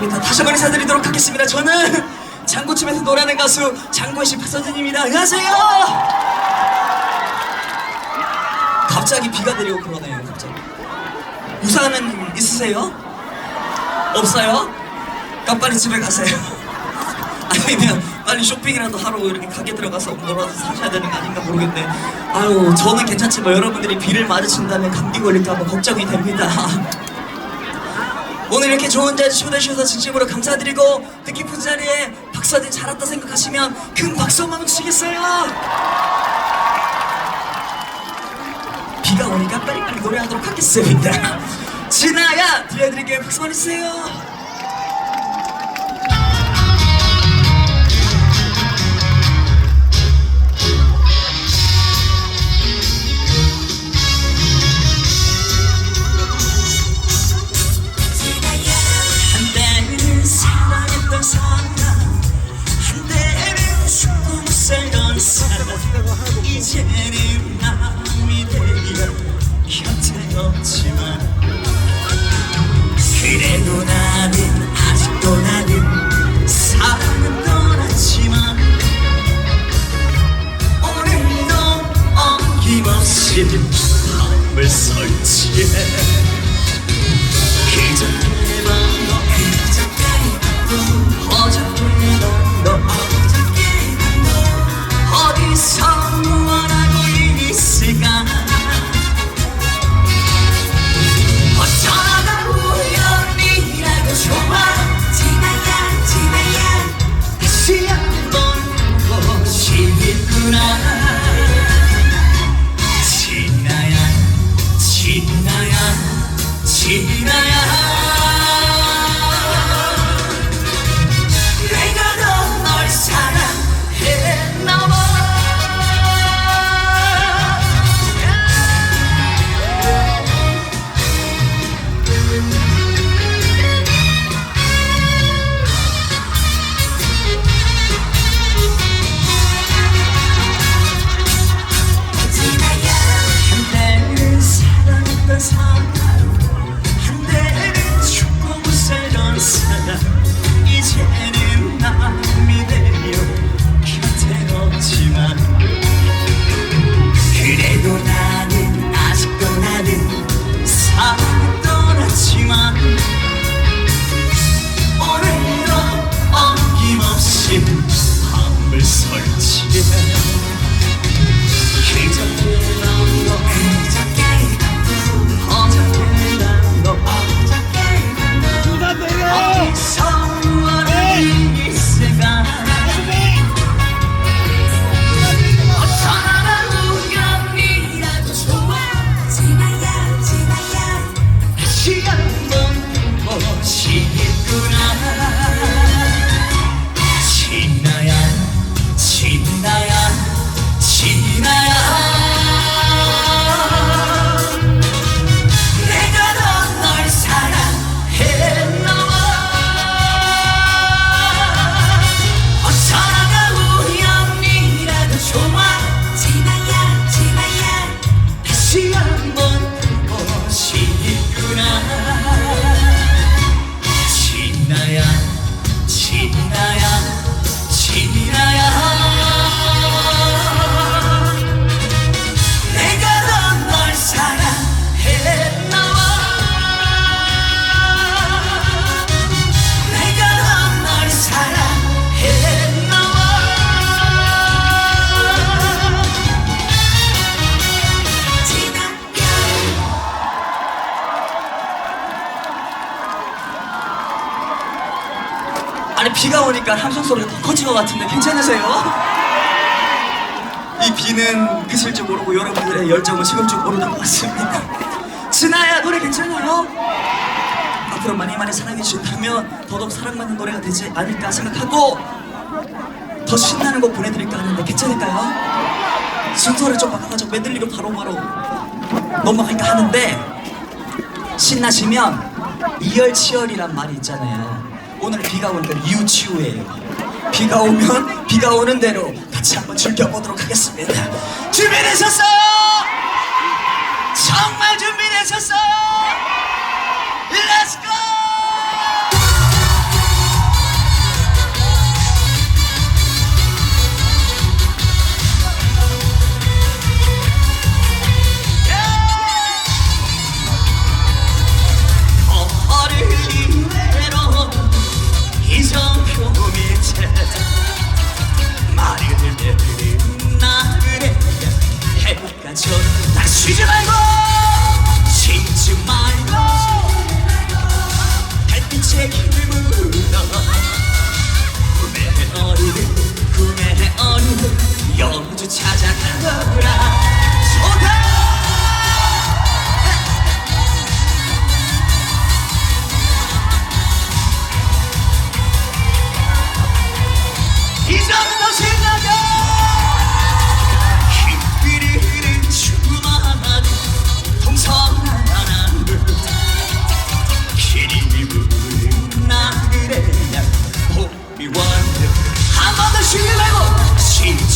감사합니다. 다시 한번 인사드리도록 하겠습니다. 저는 장구집에서 노래하는 가수 장구의 씨 박서진입니다. 안녕하세요. 갑자기 비가 내리고 그러네요. 갑자기. 우산은 있으세요? 없어요? 빨리 집에 가세요. 아니면 빨리 쇼핑이라도 하러 이렇게 가게 들어가서 뭐라도 사셔야 되는 거 아닌가 모르겠네. 아유 저는 괜찮지만 여러분들이 비를 맞으신다면 감기 걸릴까 봐 걱정이 됩니다. 오늘 이렇게 좋은 자리 초대해 주셔서 진심으로 감사드리고 뜻깊은 자리에 박사님 잘 왔다 생각하시면 큰 박수 한번 주시겠어요? 비가 오니까 빨리빨리 노래하도록 하겠습니다. 진아야 들려드릴게요. 박수 한번 주세요 비가 오니까 함성 소리가 더 커진 것 같은데 괜찮으세요? 이 비는 그칠 줄 모르고 여러분들의 열정을 식을 줄 모르는 것 같습니다. 진아야 노래 괜찮아요? 앞으로 많이 많이 사랑해 주신다면 더더욱 사랑받는 노래가 되지 않을까 생각하고 더 신나는 곡 보내드릴까 하는데 괜찮을까요? 순서를 좀 바꿔가지고 메들리로 바로바로 넘어갈까 하는데 신나시면 이열치열이란 말이 있잖아요. 오늘 비가 오니까 유치우예요. 비가 오면 비가 오는 대로 같이 한번 즐겨보도록 하겠습니다. 준비되셨어요? 정말 준비되셨어요? Go! 난 저, 나 쉬지 말고!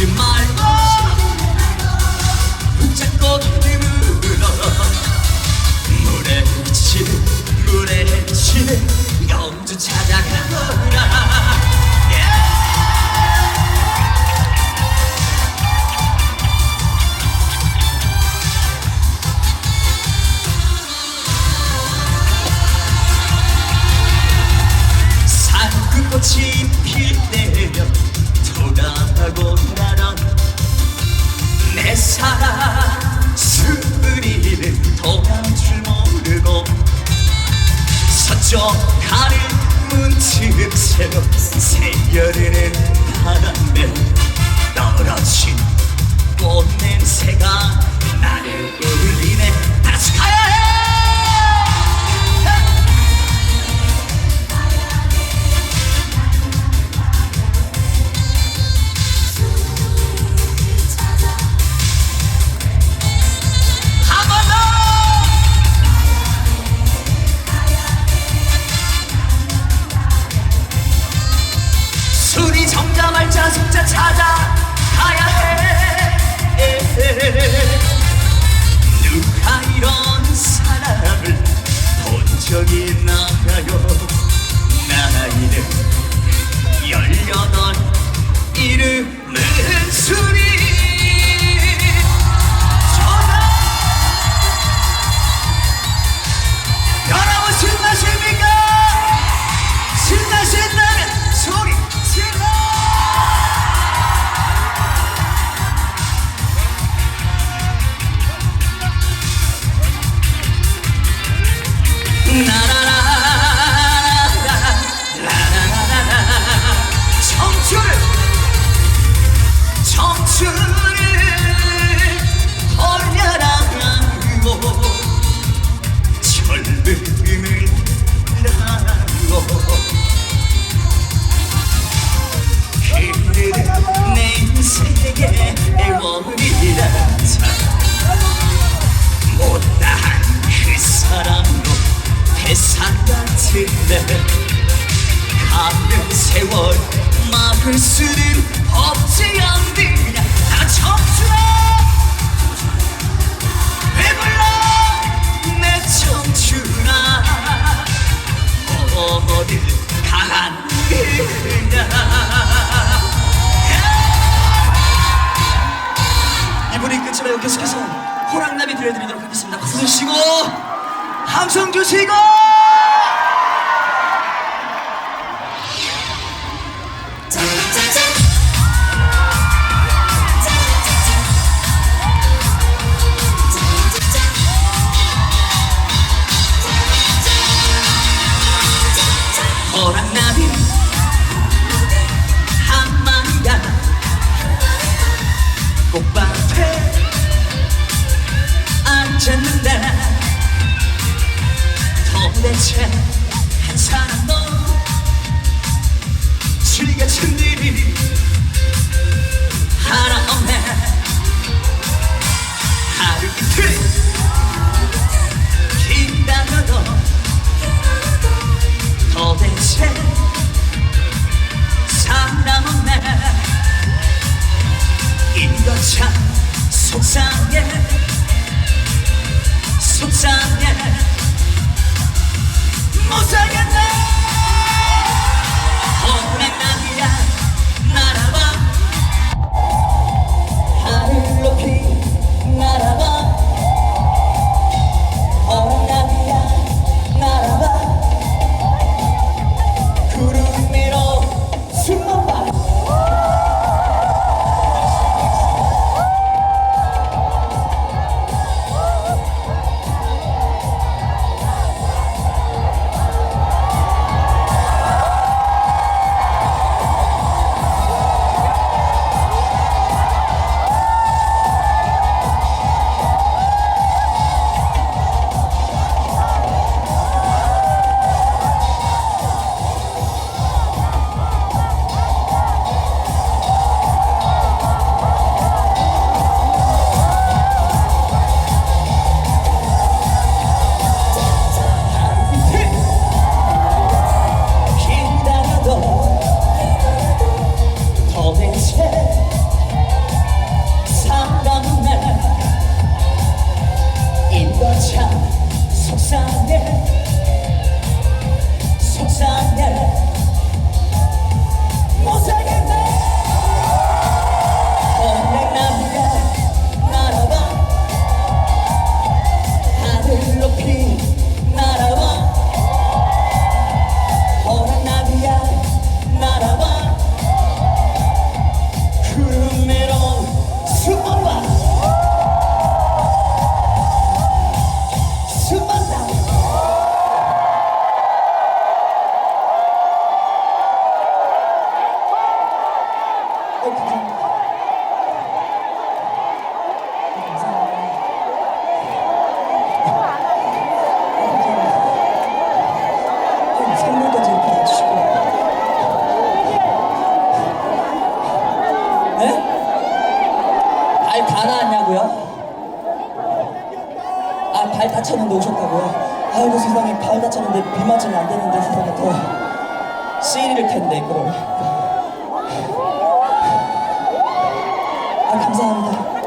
your mind. 서쪽 하늘 문틈 새로 새겨르는 바람에 떨어진 꽃 냄새가 나를 울리네. 다시 가야 말자 숙자 찾아 가야 해. 누가 이런 사람을 본 적이 있나요? 나이는 열여덟 이름 not na 대상 같은 데 가는 세월 막을 수는 없지 orang nadie 속상해 못 少年。 감사합니다.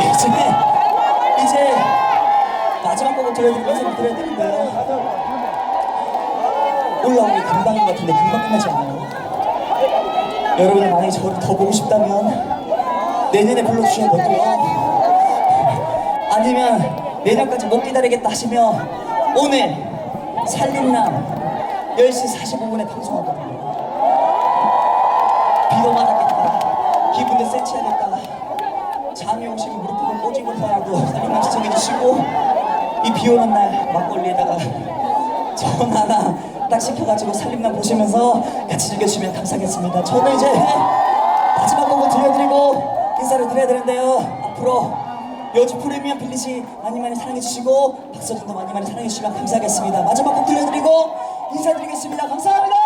이제 이제 마지막 곡을 들려드리고 인사를 드려야 되는데요. 올라오기 금방인 것 같은데 금방 끝나지 않아요. 여러분이 만약에 저를 더 보고 싶다면 내년에 불러주셔도 되고요. 아니면 내년까지 못 기다리겠다 하시면 오늘 살림남 10시 45분에 방송하거든요. 기분도 세치하겠다. 잠이 오시면 무릎을 꼬집고 살아도 살림남 시청해 주시고 이 비 오는 날 막걸리에다가 전 하나 딱 시켜가지고 살림남 보시면서 같이 즐겨주시면 감사하겠습니다. 저는 이제 마지막 곡을 들려드리고 인사를 드려야 되는데요. 앞으로 여주 프리미엄 필리시 많이 많이 사랑해주시고 박서준도 많이 많이 사랑해주시면 감사하겠습니다. 마지막 곡 들려드리고 인사드리겠습니다. 감사합니다.